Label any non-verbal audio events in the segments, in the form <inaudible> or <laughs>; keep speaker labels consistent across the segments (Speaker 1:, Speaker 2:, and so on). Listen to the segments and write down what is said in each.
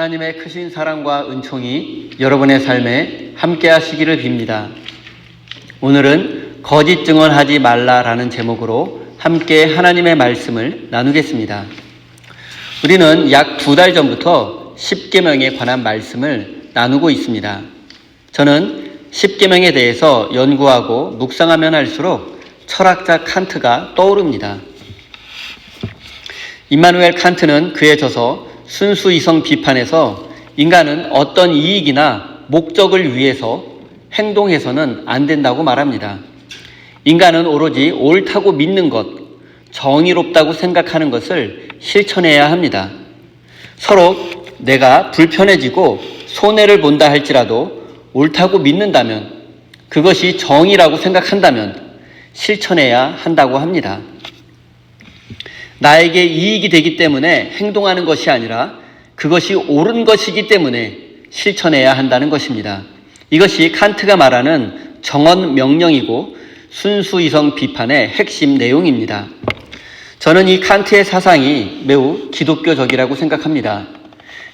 Speaker 1: 하나님의 크신 사랑과 은총이 여러분의 삶에 함께 하시기를 빕니다. 오늘은 거짓 증언하지 말라라는 제목으로 함께 하나님의 말씀을 나누겠습니다. 우리는 약 두 달 전부터 10계명에 관한 말씀을 나누고 있습니다. 저는 10계명에 대해서 연구하고 묵상하면 할수록 철학자 칸트가 떠오릅니다. 임마누엘 칸트는 그의 저서 순수 이성 비판에서 인간은 어떤 이익이나 목적을 위해서 행동해서는 안 된다고 말합니다. 인간은 오로지 옳다고 믿는 것, 정의롭다고 생각하는 것을 실천해야 합니다. 서로 내가 불편해지고 손해를 본다 할지라도 옳다고 믿는다면 그것이 정의라고 생각한다면 실천해야 한다고 합니다. 나에게 이익이 되기 때문에 행동하는 것이 아니라 그것이 옳은 것이기 때문에 실천해야 한다는 것입니다. 이것이 칸트가 말하는 정언 명령이고 순수 이성 비판의 핵심 내용입니다. 저는 이 칸트의 사상이 매우 기독교적이라고 생각합니다.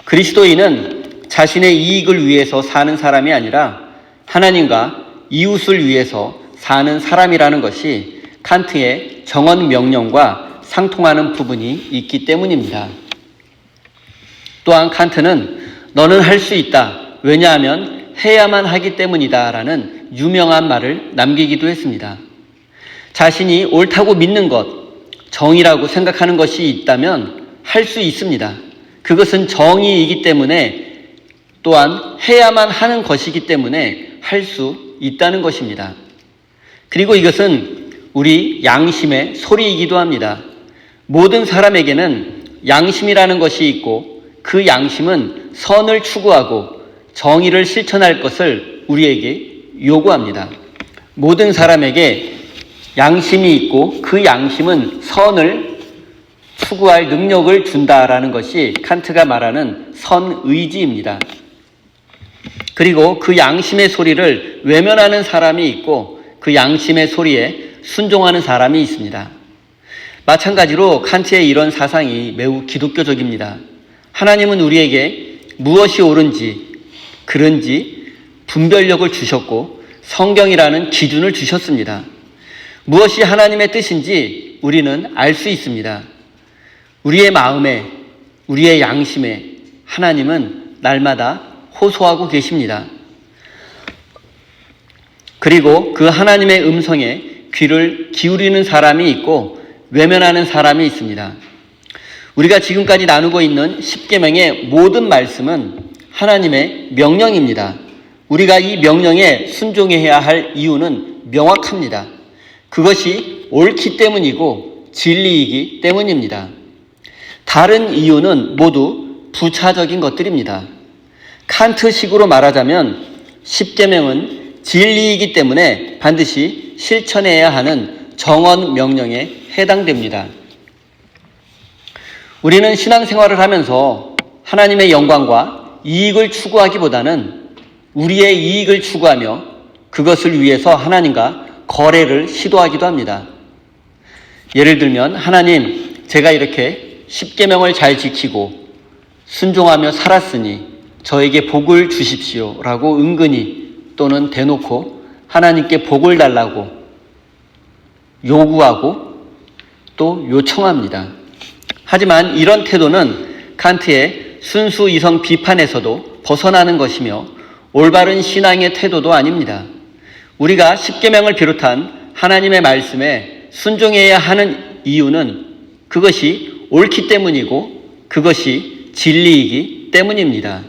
Speaker 1: 그리스도인은 자신의 이익을 위해서 사는 사람이 아니라 하나님과 이웃을 위해서 사는 사람이라는 것이 칸트의 정언 명령과 상통하는 부분이 있기 때문입니다. 또한 칸트는 너는 할 수 있다. 왜냐하면 해야만 하기 때문이다. 라는 유명한 말을 남기기도 했습니다. 자신이 옳다고 믿는 것, 정의라고 생각하는 것이 있다면 할 수 있습니다. 그것은 정의이기 때문에 또한 해야만 하는 것이기 때문에 할 수 있다는 것입니다. 그리고 이것은 우리 양심의 소리이기도 합니다. 모든 사람에게는 양심이라는 것이 있고 그 양심은 선을 추구하고 정의를 실천할 것을 우리에게 요구합니다. 모든 사람에게 양심이 있고 그 양심은 선을 추구할 능력을 준다라는 것이 칸트가 말하는 선의지입니다. 그리고 그 양심의 소리를 외면하는 사람이 있고 그 양심의 소리에 순종하는 사람이 있습니다. 마찬가지로 칸트의 이런 사상이 매우 기독교적입니다. 하나님은 우리에게 무엇이 옳은지, 그른지 분별력을 주셨고 성경이라는 기준을 주셨습니다. 무엇이 하나님의 뜻인지 우리는 알 수 있습니다. 우리의 마음에, 우리의 양심에 하나님은 날마다 호소하고 계십니다. 그리고 그 하나님의 음성에 귀를 기울이는 사람이 있고 외면하는 사람이 있습니다. 우리가 지금까지 나누고 있는 10계명의 모든 말씀은 하나님의 명령입니다. 우리가 이 명령에 순종해야 할 이유는 명확합니다. 그것이 옳기 때문이고 진리이기 때문입니다. 다른 이유는 모두 부차적인 것들입니다. 칸트식으로 말하자면 10계명은 진리이기 때문에 반드시 실천해야 하는 정언 명령에 해당됩니다. 우리는 신앙생활을 하면서 하나님의 영광과 이익을 추구하기보다는 우리의 이익을 추구하며 그것을 위해서 하나님과 거래를 시도하기도 합니다. 예를 들면 하나님 제가 이렇게 십계명을 잘 지키고 순종하며 살았으니 저에게 복을 주십시오라고 은근히 또는 대놓고 하나님께 복을 달라고 요구하고 또 요청합니다. 하지만 이런 태도는 칸트의 순수 이성 비판에서도 벗어나는 것이며 올바른 신앙의 태도도 아닙니다. 우리가 십계명을 비롯한 하나님의 말씀에 순종해야 하는 이유는 그것이 옳기 때문이고 그것이 진리이기 때문입니다.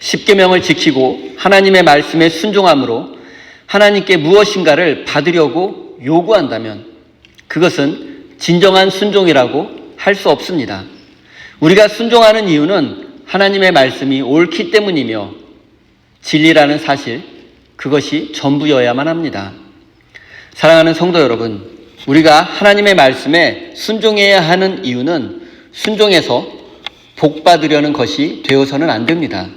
Speaker 1: 십계명을 지키고 하나님의 말씀에 순종함으로 하나님께 무엇인가를 받으려고 요구한다면 그것은 진정한 순종이라고 할 수 없습니다. 우리가 순종하는 이유는 하나님의 말씀이 옳기 때문이며 진리라는 사실, 그것이 전부여야만 합니다. 사랑하는 성도 여러분, 우리가 하나님의 말씀에 순종해야 하는 이유는 순종해서 복 받으려는 것이 되어서는 안 됩니다.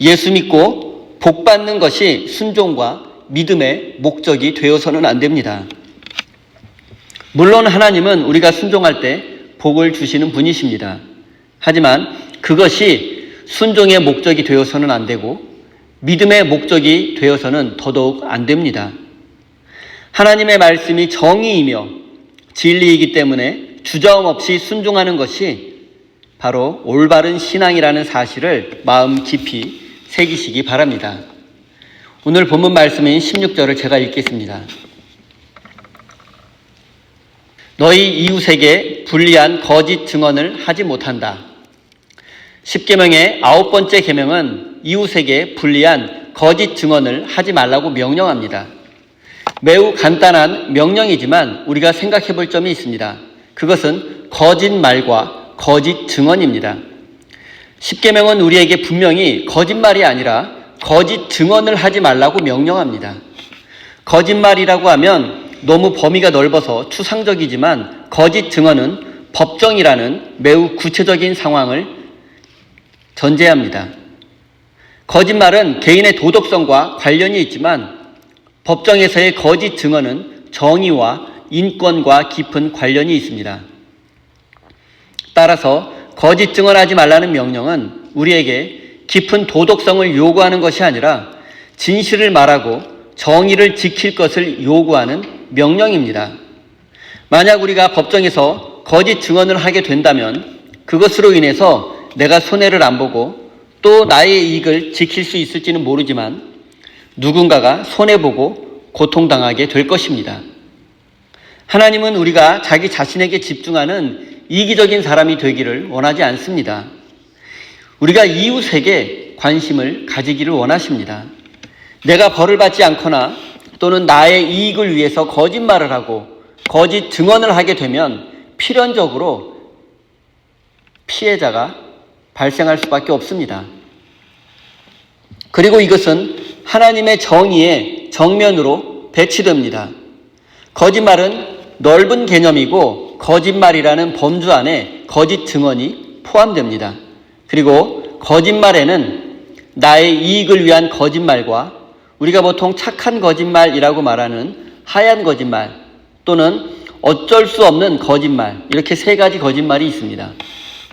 Speaker 1: 예수 믿고 복 받는 것이 순종과 믿음의 목적이 되어서는 안 됩니다. 물론 하나님은 우리가 순종할 때 복을 주시는 분이십니다. 하지만 그것이 순종의 목적이 되어서는 안 되고 믿음의 목적이 되어서는 더더욱 안 됩니다. 하나님의 말씀이 정의이며 진리이기 때문에 주저함 없이 순종하는 것이 바로 올바른 신앙이라는 사실을 마음 깊이 새기시기 바랍니다. 오늘 본문 말씀인 16절을 제가 읽겠습니다. 너희 이웃에게 불리한 거짓 증언을 하지 못한다. 10계명의 아홉 번째 계명은 이웃에게 불리한 거짓 증언을 하지 말라고 명령합니다. 매우 간단한 명령이지만 우리가 생각해 볼 점이 있습니다. 그것은 거짓말과 거짓 증언입니다. 10계명은 우리에게 분명히 거짓말이 아니라 거짓 증언을 하지 말라고 명령합니다. 거짓말이라고 하면 너무 범위가 넓어서 추상적이지만 거짓 증언은 법정이라는 매우 구체적인 상황을 전제합니다. 거짓말은 개인의 도덕성과 관련이 있지만 법정에서의 거짓 증언은 정의와 인권과 깊은 관련이 있습니다. 따라서 거짓 증언하지 말라는 명령은 우리에게 깊은 도덕성을 요구하는 것이 아니라 진실을 말하고 정의를 지킬 것을 요구하는 명령입니다. 만약 우리가 법정에서 거짓 증언을 하게 된다면 그것으로 인해서 내가 손해를 안 보고 또 나의 이익을 지킬 수 있을지는 모르지만 누군가가 손해보고 고통당하게 될 것입니다. 하나님은 우리가 자기 자신에게 집중하는 이기적인 사람이 되기를 원하지 않습니다. 우리가 이웃에게 관심을 가지기를 원하십니다. 내가 벌을 받지 않거나 또는 나의 이익을 위해서 거짓말을 하고 거짓 증언을 하게 되면 필연적으로 피해자가 발생할 수밖에 없습니다. 그리고 이것은 하나님의 정의의 정면으로 배치됩니다. 거짓말은 넓은 개념이고 거짓말이라는 범주 안에 거짓 증언이 포함됩니다. 그리고 거짓말에는 나의 이익을 위한 거짓말과 우리가 보통 착한 거짓말이라고 말하는 하얀 거짓말 또는 어쩔 수 없는 거짓말 이렇게 세 가지 거짓말이 있습니다.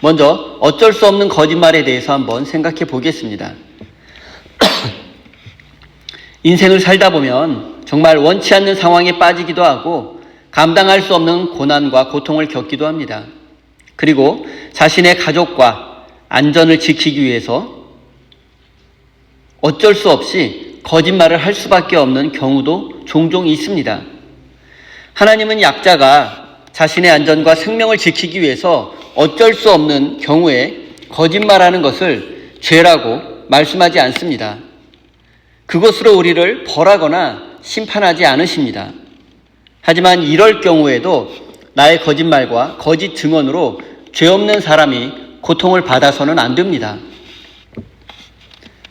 Speaker 1: 먼저 어쩔 수 없는 거짓말에 대해서 한번 생각해 보겠습니다. <clears throat> 인생을 살다 보면 정말 원치 않는 상황에 빠지기도 하고 감당할 수 없는 고난과 고통을 겪기도 합니다. 그리고 자신의 가족과 안전을 지키기 위해서 어쩔 수 없이 거짓말을 할 수밖에 없는 경우도 종종 있습니다. 하나님은 약자가 자신의 안전과 생명을 지키기 위해서 어쩔 수 없는 경우에 거짓말하는 것을 죄라고 말씀하지 않습니다. 그것으로 우리를 벌하거나 심판하지 않으십니다. 하지만 이럴 경우에도 나의 거짓말과 거짓 증언으로 죄 없는 사람이 고통을 받아서는 안 됩니다.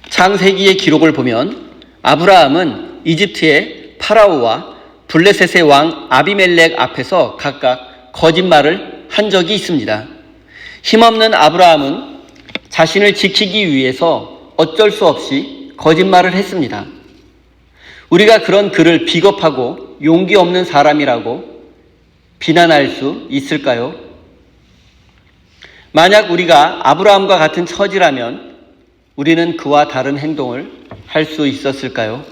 Speaker 1: 창세기의 기록을 보면 아브라함은 이집트의 파라오와 블레셋의 왕 아비멜렉 앞에서 각각 거짓말을 한 적이 있습니다. 힘없는 아브라함은 자신을 지키기 위해서 어쩔 수 없이 거짓말을 했습니다. 우리가 그런 그를 비겁하고 용기 없는 사람이라고 비난할 수 있을까요? 만약 우리가 아브라함과 같은 처지라면 우리는 그와 다른 행동을 할 수 있었을까요?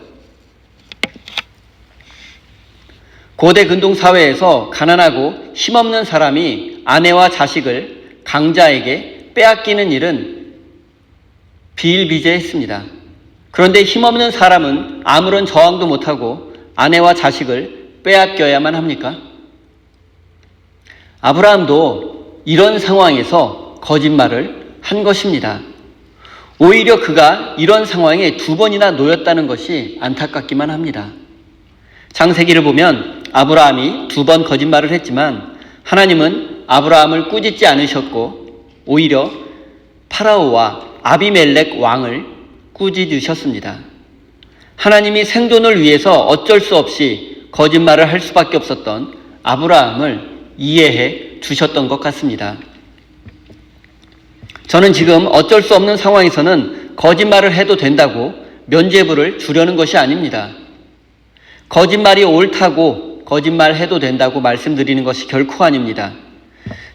Speaker 1: 고대 근동 사회에서 가난하고 힘없는 사람이 아내와 자식을 강자에게 빼앗기는 일은 비일비재했습니다. 그런데 힘없는 사람은 아무런 저항도 못하고 아내와 자식을 빼앗겨야만 합니까? 아브라함도 이런 상황에서 거짓말을 한 것입니다. 오히려 그가 이런 상황에 두 번이나 놓였다는 것이 안타깝기만 합니다. 창세기를 보면 아브라함이 두 번 거짓말을 했지만 하나님은 아브라함을 꾸짖지 않으셨고 오히려 파라오와 아비멜렉 왕을 꾸짖으셨습니다. 하나님이 생존을 위해서 어쩔 수 없이 거짓말을 할 수밖에 없었던 아브라함을 이해해 주셨던 것 같습니다. 저는 지금 어쩔 수 없는 상황에서는 거짓말을 해도 된다고 면죄부를 주려는 것이 아닙니다. 거짓말이 옳다고 거짓말 해도 된다고 말씀드리는 것이 결코 아닙니다.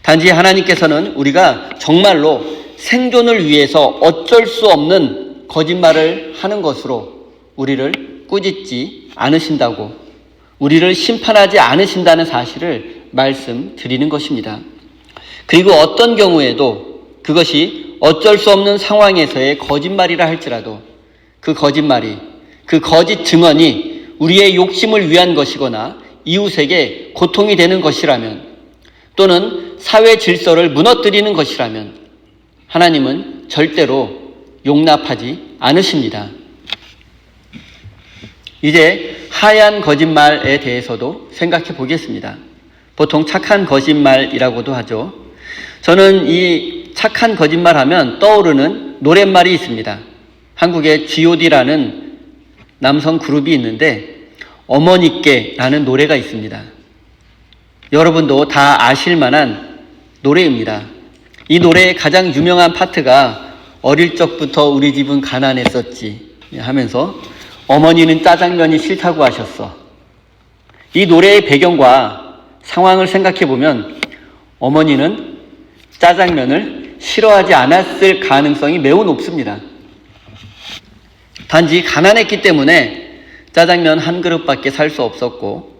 Speaker 1: 단지 하나님께서는 우리가 정말로 생존을 위해서 어쩔 수 없는 거짓말을 하는 것으로 우리를 꾸짖지 않으신다고 우리를 심판하지 않으신다는 사실을 말씀드리는 것입니다. 그리고 어떤 경우에도 그것이 어쩔 수 없는 상황에서의 거짓말이라 할지라도 그 거짓말이 그 거짓 증언이 우리의 욕심을 위한 것이거나 이웃에게 고통이 되는 것이라면 또는 사회 질서를 무너뜨리는 것이라면 하나님은 절대로 용납하지 않으십니다. 이제 하얀 거짓말에 대해서도 생각해 보겠습니다. 보통 착한 거짓말이라고도 하죠. 저는 이 착한 거짓말 하면 떠오르는 노랫말이 있습니다. 한국에 GOD라는 남성 그룹이 있는데 어머니께라는 노래가 있습니다. 여러분도 다 아실 만한 노래입니다. 이 노래의 가장 유명한 파트가 어릴 적부터 우리 집은 가난했었지 하면서 어머니는 짜장면이 싫다고 하셨어. 이 노래의 배경과 상황을 생각해 보면 어머니는 짜장면을 싫어하지 않았을 가능성이 매우 높습니다. 단지 가난했기 때문에 짜장면 한 그릇밖에 살 수 없었고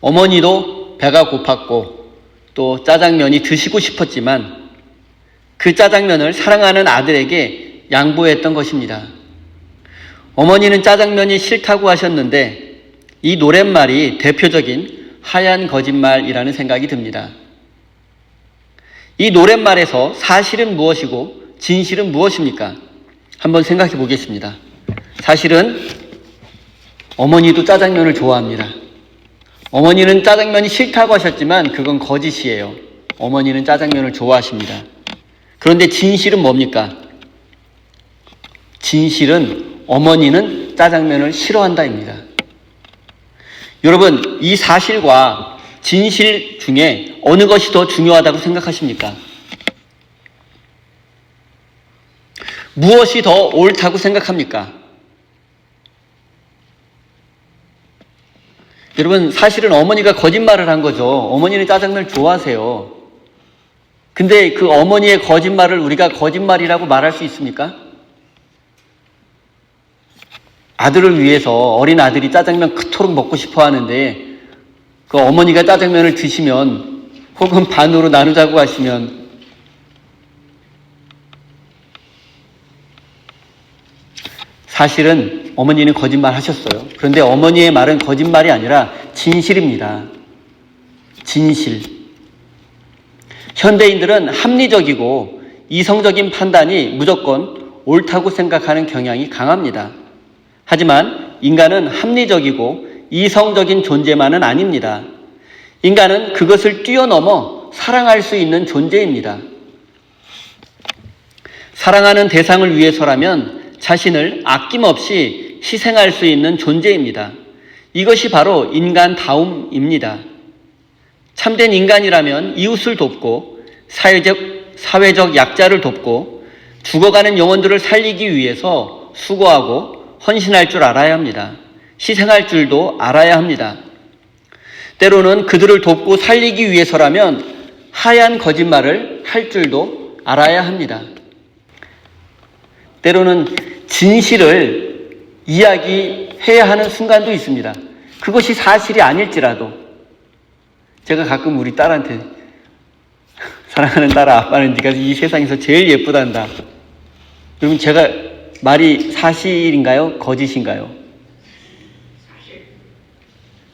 Speaker 1: 어머니도 배가 고팠고 또 짜장면이 드시고 싶었지만 그 짜장면을 사랑하는 아들에게 양보했던 것입니다. 어머니는 짜장면이 싫다고 하셨는데 이 노랫말이 대표적인 하얀 거짓말이라는 생각이 듭니다. 이 노랫말에서 사실은 무엇이고 진실은 무엇입니까? 한번 생각해 보겠습니다. 사실은 어머니도 짜장면을 좋아합니다. 어머니는 짜장면이 싫다고 하셨지만 그건 거짓이에요. 어머니는 짜장면을 좋아하십니다. 그런데 진실은 뭡니까? 진실은 어머니는 짜장면을 싫어한다입니다. 여러분, 이 사실과 진실 중에 어느 것이 더 중요하다고 생각하십니까? 무엇이 더 옳다고 생각합니까? 여러분, 사실은 어머니가 거짓말을 한 거죠. 어머니는 짜장면을 좋아하세요. 근데 그 어머니의 거짓말을 우리가 거짓말이라고 말할 수 있습니까? 아들을 위해서 어린 아들이 짜장면 그토록 먹고 싶어 하는데 그 어머니가 짜장면을 드시면 혹은 반으로 나누자고 하시면 사실은 어머니는 거짓말 하셨어요. 그런데 어머니의 말은 거짓말이 아니라 진실입니다. 진실. 현대인들은 합리적이고 이성적인 판단이 무조건 옳다고 생각하는 경향이 강합니다. 하지만 인간은 합리적이고 이성적인 존재만은 아닙니다. 인간은 그것을 뛰어넘어 사랑할 수 있는 존재입니다. 사랑하는 대상을 위해서라면 자신을 아낌없이 희생할 수 있는 존재입니다. 이것이 바로 인간다움입니다. 참된 인간이라면 이웃을 돕고 사회적, 사회적 약자를 돕고 죽어가는 영혼들을 살리기 위해서 수고하고 헌신할 줄 알아야 합니다. 희생할 줄도 알아야 합니다. 때로는 그들을 돕고 살리기 위해서라면 하얀 거짓말을 할 줄도 알아야 합니다. 때로는 진실을 이야기해야 하는 순간도 있습니다. 그것이 사실이 아닐지라도 제가 가끔 우리 딸한테 사랑하는 딸아 아빠는 네가 이 세상에서 제일 예쁘단다. 여러분 제가 말이 사실인가요? 거짓인가요?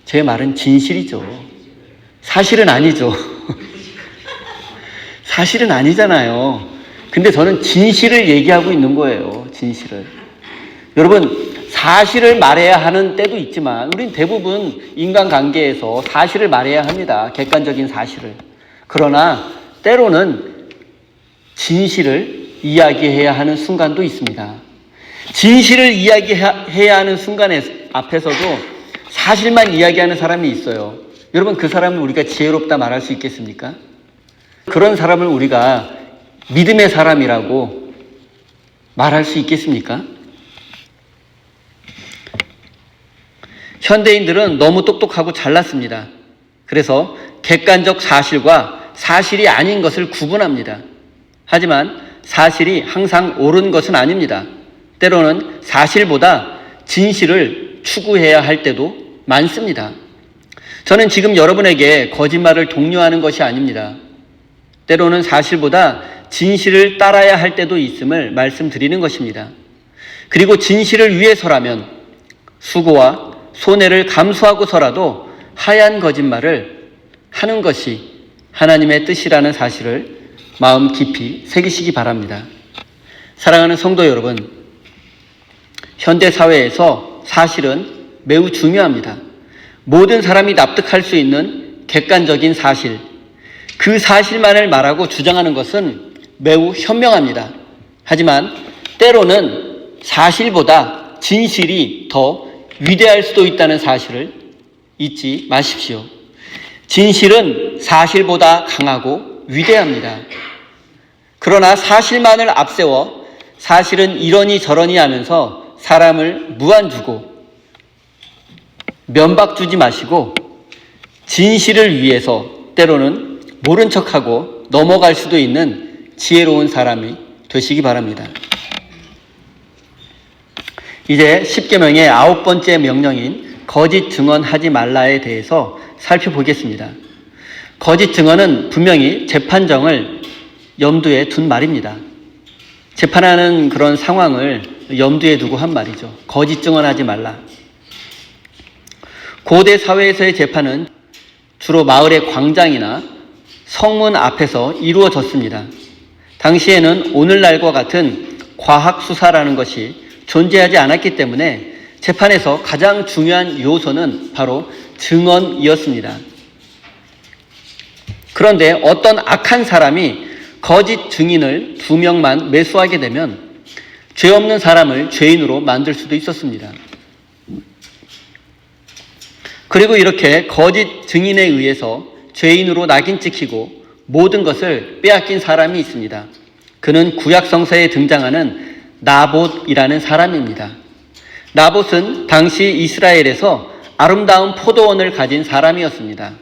Speaker 1: 제 말은 진실이죠. 사실은 아니죠. <laughs> 사실은 아니잖아요. 근데 저는 진실을 얘기하고 있는 거예요. 진실을. 여러분, 사실을 말해야 하는 때도 있지만, 우린 대부분 인간관계에서 사실을 말해야 합니다. 객관적인 사실을. 그러나, 때로는 진실을 이야기해야 하는 순간도 있습니다. 진실을 이야기해야 하는 순간 앞에서도 사실만 이야기하는 사람이 있어요. 여러분, 그 사람을 우리가 지혜롭다 말할 수 있겠습니까? 그런 사람을 우리가 믿음의 사람이라고 말할 수 있겠습니까? 현대인들은 너무 똑똑하고 잘났습니다. 그래서 객관적 사실과 사실이 아닌 것을 구분합니다. 하지만 사실이 항상 옳은 것은 아닙니다. 때로는 사실보다 진실을 추구해야 할 때도 많습니다. 저는 지금 여러분에게 거짓말을 독려하는 것이 아닙니다. 때로는 사실보다 진실을 따라야 할 때도 있음을 말씀드리는 것입니다. 그리고 진실을 위해서라면 수고와 손해를 감수하고서라도 하얀 거짓말을 하는 것이 하나님의 뜻이라는 사실을 마음 깊이 새기시기 바랍니다. 사랑하는 성도 여러분, 현대 사회에서 사실은 매우 중요합니다. 모든 사람이 납득할 수 있는 객관적인 사실, 그 사실만을 말하고 주장하는 것은 매우 현명합니다. 하지만 때로는 사실보다 진실이 더 위대할 수도 있다는 사실을 잊지 마십시오. 진실은 사실보다 강하고 위대합니다. 그러나 사실만을 앞세워 사실은 이러니 저러니 하면서 사람을 무안주고 면박 주지 마시고 진실을 위해서 때로는 모른 척하고 넘어갈 수도 있는 지혜로운 사람이 되시기 바랍니다. 이제 10계명의 아홉 번째 명령인 거짓 증언하지 말라에 대해서 살펴보겠습니다. 거짓 증언은 분명히 재판정을 염두에 둔 말입니다. 재판하는 그런 상황을 염두에 두고 한 말이죠. 거짓 증언하지 말라. 고대 사회에서의 재판은 주로 마을의 광장이나 성문 앞에서 이루어졌습니다. 당시에는 오늘날과 같은 과학 수사라는 것이 존재하지 않았기 때문에 재판에서 가장 중요한 요소는 바로 증언이었습니다. 그런데 어떤 악한 사람이 거짓 증인을 두 명만 매수하게 되면 죄 없는 사람을 죄인으로 만들 수도 있었습니다. 그리고 이렇게 거짓 증인에 의해서 죄인으로 낙인 찍히고 모든 것을 빼앗긴 사람이 있습니다. 그는 구약 성서에 등장하는 나봇이라는 사람입니다. 나봇은 당시 이스라엘에서 아름다운 포도원을 가진 사람이었습니다.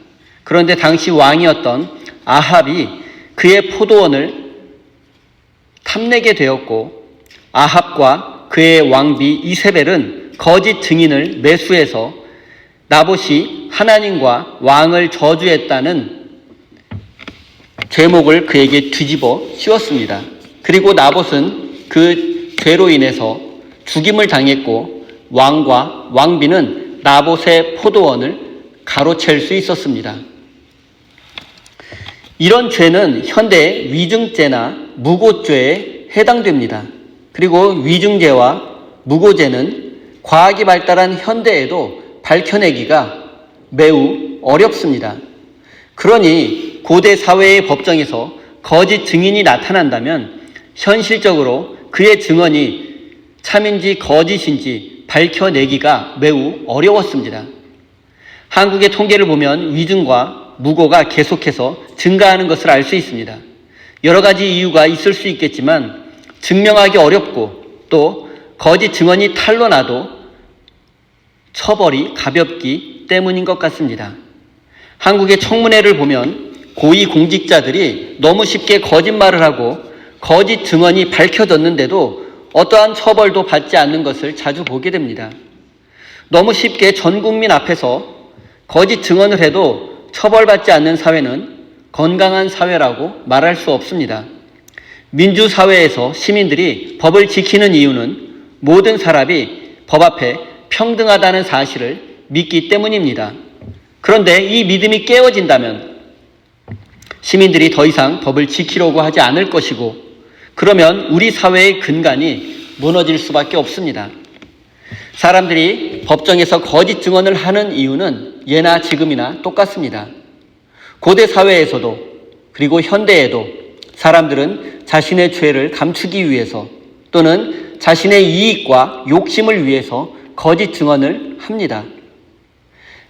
Speaker 1: 그런데 당시 왕이었던 아합이 그의 포도원을 탐내게 되었고 아합과 그의 왕비 이세벨은 거짓 증인을 매수해서 나봇이 하나님과 왕을 저주했다는 제목을 그에게 뒤집어 씌웠습니다. 그리고 나봇은 그 죄로 인해서 죽임을 당했고 왕과 왕비는 나봇의 포도원을 가로챌 수 있었습니다. 이런 죄는 현대 위증죄나 무고죄에 해당됩니다. 그리고 위증죄와 무고죄는 과학이 발달한 현대에도 밝혀내기가 매우 어렵습니다. 그러니 고대 사회의 법정에서 거짓 증인이 나타난다면 현실적으로 그의 증언이 참인지 거짓인지 밝혀내기가 매우 어려웠습니다. 한국의 통계를 보면 위증과 무고가 계속해서 증가하는 것을 알 수 있습니다. 여러 가지 이유가 있을 수 있겠지만 증명하기 어렵고 또 거짓 증언이 탄로나도 처벌이 가볍기 때문인 것 같습니다. 한국의 청문회를 보면 고위 공직자들이 너무 쉽게 거짓말을 하고 거짓 증언이 밝혀졌는데도 어떠한 처벌도 받지 않는 것을 자주 보게 됩니다. 너무 쉽게 전 국민 앞에서 거짓 증언을 해도 처벌받지 않는 사회는 건강한 사회라고 말할 수 없습니다. 민주사회에서 시민들이 법을 지키는 이유는 모든 사람이 법 앞에 평등하다는 사실을 믿기 때문입니다. 그런데 이 믿음이 깨어진다면 시민들이 더 이상 법을 지키려고 하지 않을 것이고 그러면 우리 사회의 근간이 무너질 수밖에 없습니다. 사람들이 법정에서 거짓 증언을 하는 이유는 예나 지금이나 똑같습니다. 고대 사회에서도 그리고 현대에도 사람들은 자신의 죄를 감추기 위해서 또는 자신의 이익과 욕심을 위해서 거짓 증언을 합니다.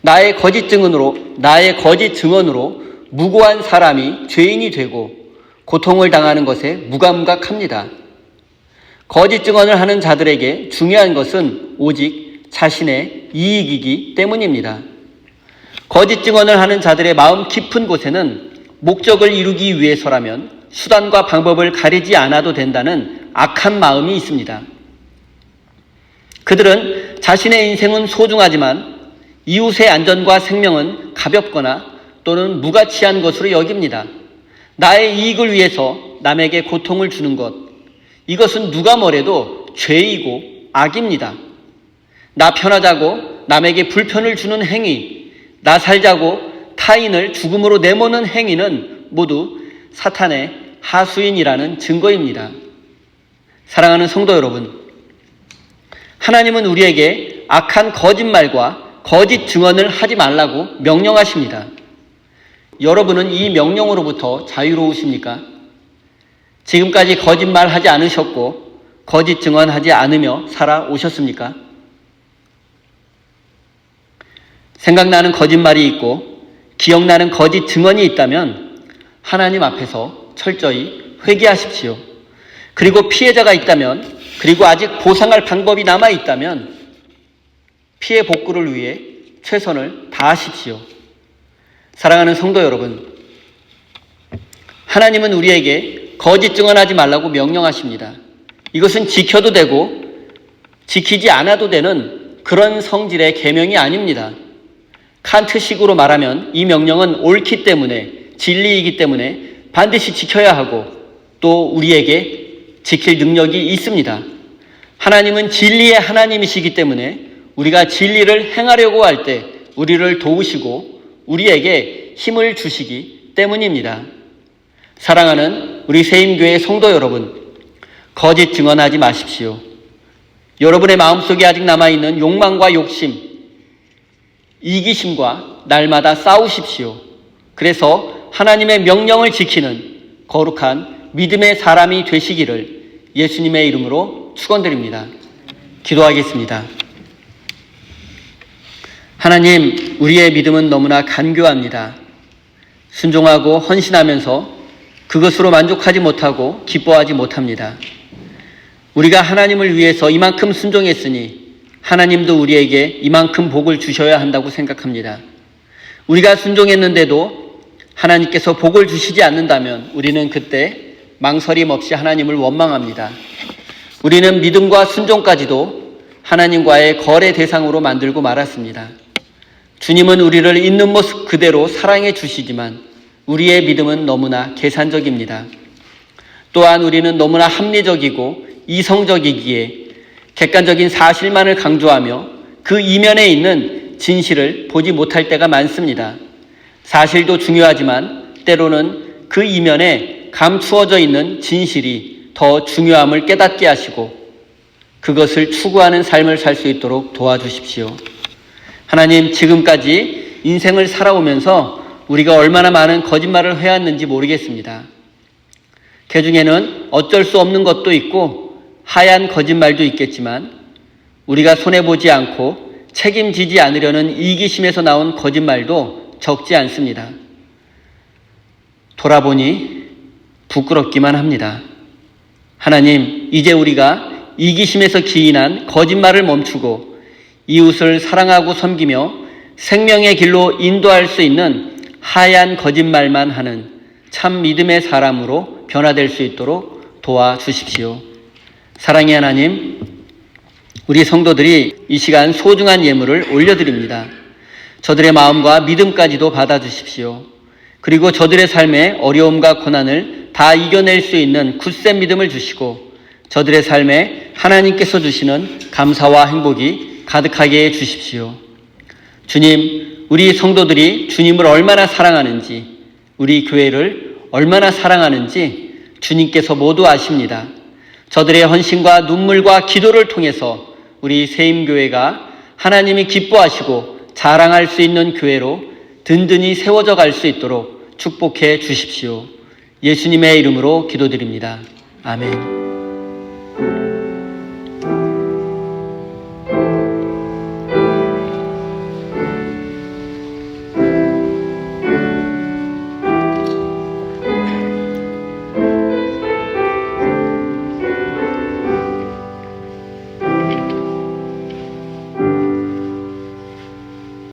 Speaker 1: 나의 거짓 증언으로 나의 거짓 증언으로 무고한 사람이 죄인이 되고 고통을 당하는 것에 무감각합니다. 거짓 증언을 하는 자들에게 중요한 것은 오직 자신의 이익이기 때문입니다. 거짓 증언을 하는 자들의 마음 깊은 곳에는 목적을 이루기 위해서라면 수단과 방법을 가리지 않아도 된다는 악한 마음이 있습니다. 그들은 자신의 인생은 소중하지만 이웃의 안전과 생명은 가볍거나 또는 무가치한 것으로 여깁니다. 나의 이익을 위해서 남에게 고통을 주는 것, 이것은 누가 뭐래도 죄이고 악입니다. 나 편하자고 남에게 불편을 주는 행위, 나 살자고 타인을 죽음으로 내모는 행위는 모두 사탄의 하수인이라는 증거입니다. 사랑하는 성도 여러분, 하나님은 우리에게 악한 거짓말과 거짓 증언을 하지 말라고 명령하십니다. 여러분은 이 명령으로부터 자유로우십니까? 지금까지 거짓말 하지 않으셨고 거짓 증언하지 않으며 살아오셨습니까? 생각나는 거짓말이 있고 기억나는 거짓 증언이 있다면 하나님 앞에서 철저히 회개하십시오. 그리고 피해자가 있다면 그리고 아직 보상할 방법이 남아 있다면 피해 복구를 위해 최선을 다하십시오. 사랑하는 성도 여러분, 하나님은 우리에게 거짓 증언하지 말라고 명령하십니다. 이것은 지켜도 되고 지키지 않아도 되는 그런 성질의 계명이 아닙니다. 칸트식으로 말하면 이 명령은 옳기 때문에 진리이기 때문에 반드시 지켜야 하고 또 우리에게 지킬 능력이 있습니다. 하나님은 진리의 하나님이시기 때문에 우리가 진리를 행하려고 할 때 우리를 도우시고 우리에게 힘을 주시기 때문입니다. 사랑하는 우리 세임교회 성도 여러분, 거짓 증언하지 마십시오. 여러분의 마음속에 아직 남아있는 욕망과 욕심, 이기심과 날마다 싸우십시오. 그래서 하나님의 명령을 지키는 거룩한 믿음의 사람이 되시기를 예수님의 이름으로 축원드립니다. 기도하겠습니다. 하나님, 우리의 믿음은 너무나 간교합니다. 순종하고 헌신하면서 그것으로 만족하지 못하고 기뻐하지 못합니다. 우리가 하나님을 위해서 이만큼 순종했으니 하나님도 우리에게 이만큼 복을 주셔야 한다고 생각합니다. 우리가 순종했는데도 하나님께서 복을 주시지 않는다면 우리는 그때 망설임 없이 하나님을 원망합니다. 우리는 믿음과 순종까지도 하나님과의 거래 대상으로 만들고 말았습니다. 주님은 우리를 있는 모습 그대로 사랑해 주시지만 우리의 믿음은 너무나 계산적입니다. 또한 우리는 너무나 합리적이고 이성적이기에 객관적인 사실만을 강조하며 그 이면에 있는 진실을 보지 못할 때가 많습니다. 사실도 중요하지만 때로는 그 이면에 감추어져 있는 진실이 더 중요함을 깨닫게 하시고 그것을 추구하는 삶을 살 수 있도록 도와주십시오. 하나님, 지금까지 인생을 살아오면서 우리가 얼마나 많은 거짓말을 해왔는지 모르겠습니다. 그 중에는 어쩔 수 없는 것도 있고 하얀 거짓말도 있겠지만 우리가 손해보지 않고 책임지지 않으려는 이기심에서 나온 거짓말도 적지 않습니다. 돌아보니 부끄럽기만 합니다. 하나님, 이제 우리가 이기심에서 기인한 거짓말을 멈추고 이웃을 사랑하고 섬기며 생명의 길로 인도할 수 있는 하얀 거짓말만 하는 참 믿음의 사람으로 변화될 수 있도록 도와주십시오. 사랑의 하나님, 우리 성도들이 이 시간 소중한 예물을 올려드립니다. 저들의 마음과 믿음까지도 받아주십시오. 그리고 저들의 삶의 어려움과 고난을 다 이겨낼 수 있는 굳센 믿음을 주시고 저들의 삶에 하나님께서 주시는 감사와 행복이 가득하게 해 주십시오. 주님, 우리 성도들이 주님을 얼마나 사랑하는지, 우리 교회를 얼마나 사랑하는지 주님께서 모두 아십니다. 저들의 헌신과 눈물과 기도를 통해서 우리 세임교회가 하나님이 기뻐하시고 자랑할 수 있는 교회로 든든히 세워져 갈 수 있도록 축복해 주십시오. 예수님의 이름으로 기도드립니다. 아멘.